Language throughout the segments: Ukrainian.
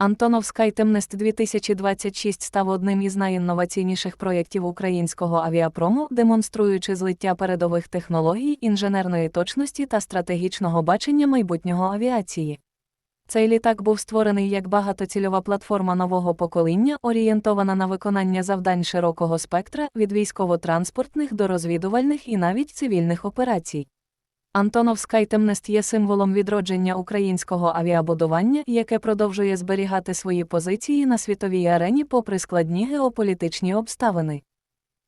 Антонов SkyTemnest 2026 став одним із найінноваційніших проєктів українського авіапрому, демонструючи злиття передових технологій, інженерної точності та стратегічного бачення майбутнього авіації. Цей літак був створений як багатоцільова платформа нового покоління, орієнтована на виконання завдань широкого спектра від військово-транспортних до розвідувальних і навіть цивільних операцій. Антонов SkyTemnest є символом відродження українського авіабудування, яке продовжує зберігати свої позиції на світовій арені попри складні геополітичні обставини.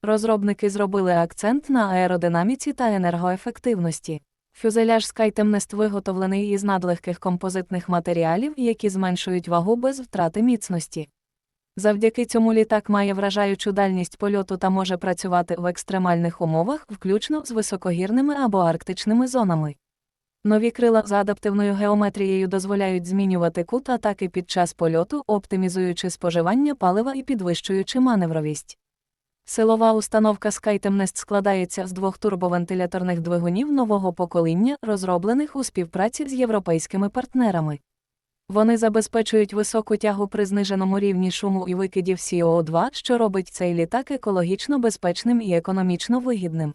Розробники зробили акцент на аеродинаміці та енергоефективності. Фюзеляж SkyTemnest виготовлений із надлегких композитних матеріалів, які зменшують вагу без втрати міцності. Завдяки цьому літак має вражаючу дальність польоту та може працювати в екстремальних умовах, включно з високогірними або арктичними зонами. Нові крила з адаптивною геометрією дозволяють змінювати кут атаки під час польоту, оптимізуючи споживання палива і підвищуючи маневровість. Силова установка SkyTemnest складається з двох турбовентиляторних двигунів нового покоління, розроблених у співпраці з європейськими партнерами. Вони забезпечують високу тягу при зниженому рівні шуму і викидів CO2, що робить цей літак екологічно безпечним і економічно вигідним.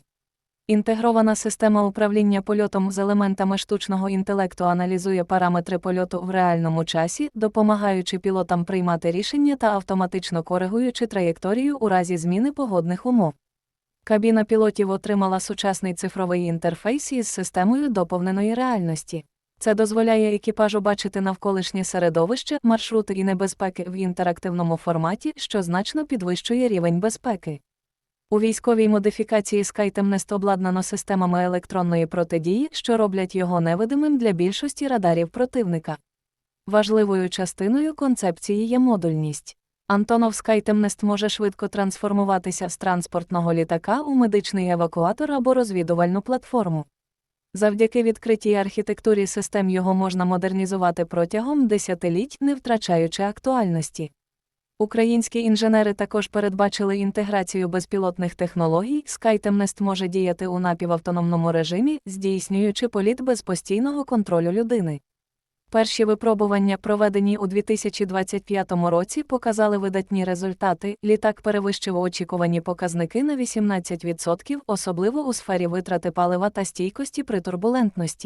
Інтегрована система управління польотом з елементами штучного інтелекту аналізує параметри польоту в реальному часі, допомагаючи пілотам приймати рішення та автоматично коригуючи траєкторію у разі зміни погодних умов. Кабіна пілотів отримала сучасний цифровий інтерфейс із системою доповненої реальності. Це дозволяє екіпажу бачити навколишнє середовище, маршрути і небезпеки в інтерактивному форматі, що значно підвищує рівень безпеки. У військовій модифікації SkyTemnest обладнано системами електронної протидії, що роблять його невидимим для більшості радарів противника. Важливою частиною концепції є модульність. Антонов SkyTemnest може швидко трансформуватися з транспортного літака у медичний евакуатор або розвідувальну платформу. Завдяки відкритій архітектурі систем його можна модернізувати протягом десятиліть, не втрачаючи актуальності. Українські інженери також передбачили інтеграцію безпілотних технологій. SkyTemnest може діяти у напівавтономному режимі, здійснюючи політ без постійного контролю людини. Перші випробування, проведені у 2025 році, показали видатні результати. Літак перевищив очікувані показники на 18%, особливо у сфері витрати палива та стійкості при турбулентності.